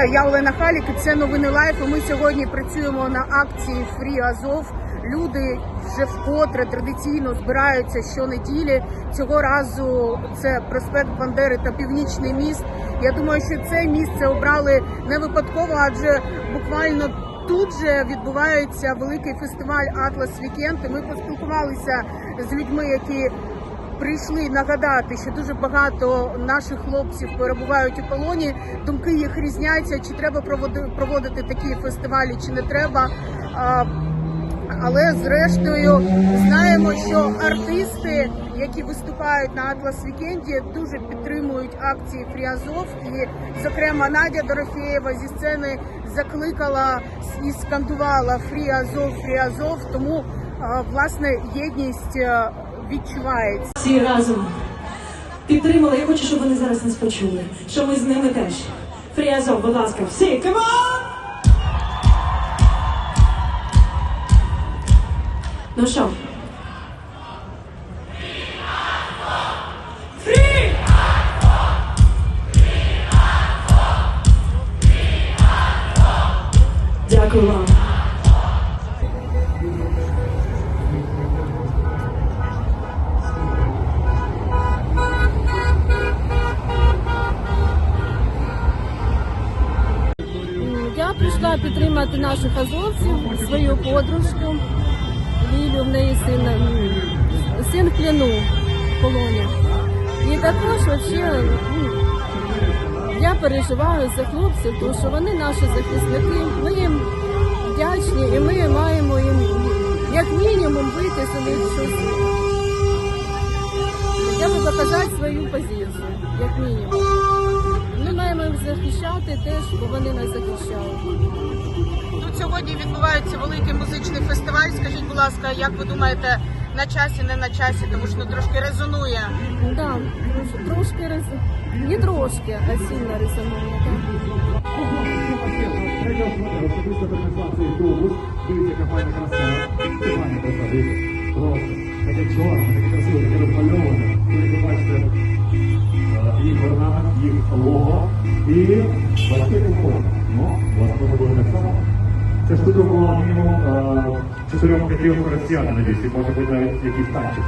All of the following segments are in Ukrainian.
Вітаю, я Олена Халік. і Це новини Лайф. Ми сьогодні працюємо на акції Фрі Азов. Люди вже вкотре традиційно збираються щонеділі. Цього разу це проспект Бандери та Північний міст. Я думаю, що це місце обрали не випадково, адже буквально тут же відбувається великий фестиваль Атлас Вікенд. Ми поспілкувалися з людьми, які прийшли нагадати, що дуже багато наших хлопців перебувають у полоні. Думки їх різняться, чи треба проводи- проводити такі фестивалі, чи не треба. Але зрештою знаємо, що артисти, які виступають на Атлас Вікенді, дуже підтримують акції Фріазов. І, зокрема, Надя Дорофєєва зі сцени закликала і скандувала Фрі Азов, Фрі Тому власне єдність відчувається. всі разом підтримали. Я хочу, щоб вони зараз нас почули. Що ми з ними теж. Фріазов, будь ласка, всі, on! Ну що? Дякую вам. Прийшла підтримати наших азовців, свою подружку Лілю, в неї син, син в плену в полоні. І також вообще, ну, я переживаю за хлопців, тому що вони наші захисники. Ми їм вдячні і ми маємо їм як мінімум вийти з щось. Я би показати свою позицію, як мінімум. Захищати теж, бо вони нас захищають. Тут сьогодні відбувається великий музичний фестиваль. Скажіть, будь ласка, як ви думаєте, на часі, не на часі, тому що ну, трошки резонує. Да, трошки роз... не трошки, а сильно резонує. Так. Таке чорне, таке красиве, таке розмальоване. Ви бачите їх орнамент, їх лого. І важкий комфорт. Ну, може бути так само. Це штука була мінімум е, чотирьом мільйонів росіян, надіюсь, і може бути навіть якийсь танчик.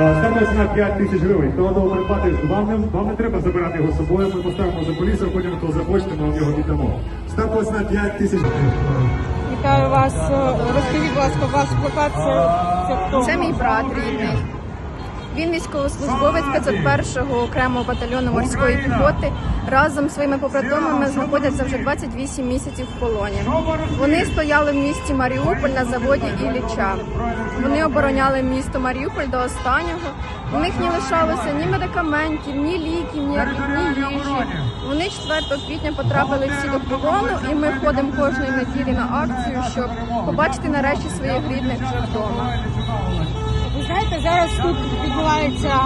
Е, Ставлю ціна 5 тисяч гривень. Хто готовий придбати, вам не, вам не треба забирати його з собою, ми поставимо за полісом, потім хто захочете, ми вам його віддамо. Ставлю ціна 5 тисяч гривень. Вітаю вас. Розкажіть, будь ласка, ваш плакат це, це хто? Це мій брат рідний. Він військовослужбовець 501-го окремого батальйону морської піхоти. Разом зі своїми побратимами знаходяться вже 28 місяців в полоні. Вони стояли в місті Маріуполь на заводі Ілліча. Вони обороняли місто Маріуполь до останнього. У них не лишалося ні медикаментів, ні ліків, ніяких, ні їжі. Вони 4 квітня потрапили всі до полону, і ми ходимо кожної неділі на акцію, щоб побачити нарешті своїх рідних вже вдома. Зараз тут відбувається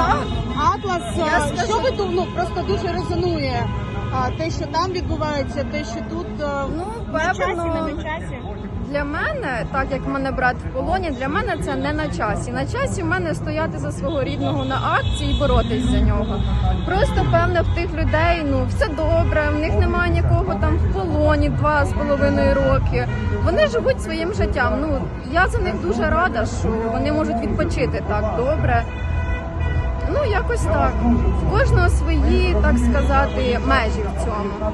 Атлас. Я Е, Що ви? Ну, просто дуже резонує те, що там відбувається, те, що тут е, Ну, на часі, не на часі. Для мене, так як мене брат в полоні, для мене це не на часі. На часі в мене стояти за свого рідного на акції і боротись за нього. Просто певно в тих людей ну все добре, в них немає нікого там в полоні два з половиною роки. Вони живуть своїм життям. Ну я за них дуже рада, що вони можуть відпочити так добре. Ну, якось так. В кожного свої, так сказати, межі в цьому.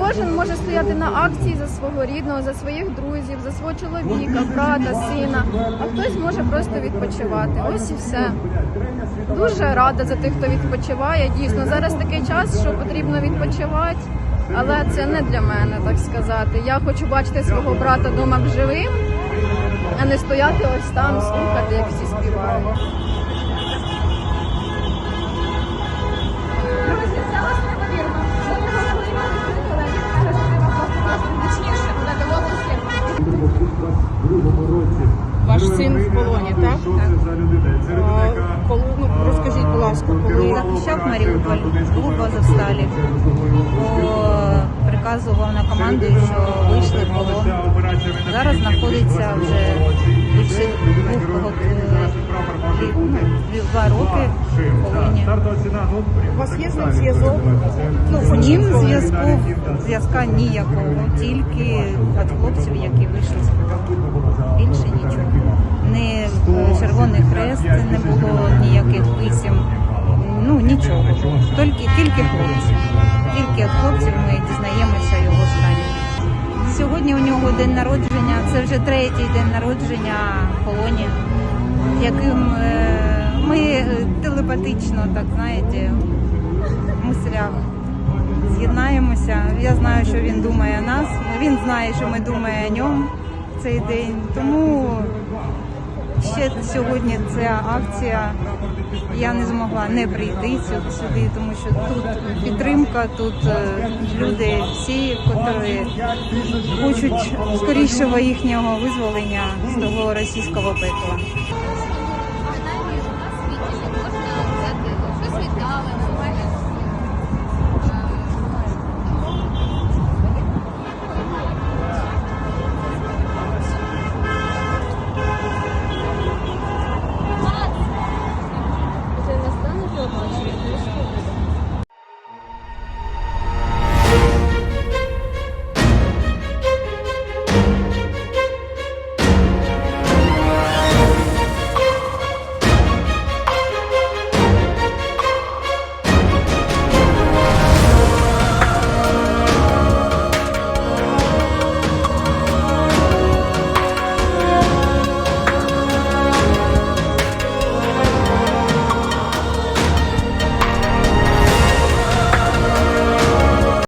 Кожен може стояти на акції за свого рідного, за своїх друзів, за свого чоловіка, брата, сина, а хтось може просто відпочивати. Ось і все. Дуже рада за тих, хто відпочиває. Дійсно, зараз такий час, що потрібно відпочивати, але це не для мене, так сказати. Я хочу бачити свого брата вдома живим, а не стояти ось там, слухати, як всі співають. Ласка, коли захищав Маріуполь, був Азовсталі. По наказував на команду, що вийшли в полон. Зараз знаходиться вже більше двох років, ну, два роки в полоні. У вас є з ним зв'язок? Ну, З ним зв'язку зв'язка ніякого, тільки від хлопців, які день народження. Це вже третій день народження полоні, яким е, ми е, телепатично, так знаєте, мислях з'єднаємося. Я знаю, що він думає о нас. Він знає, що ми думаємо о ньому в цей день. Тому ще сьогодні ця акція. Я не змогла не прийти сю- сюди, тому що тут підтримка, тут е, люди всі, які хочуть скорішого їхнього визволення з того російського пекла.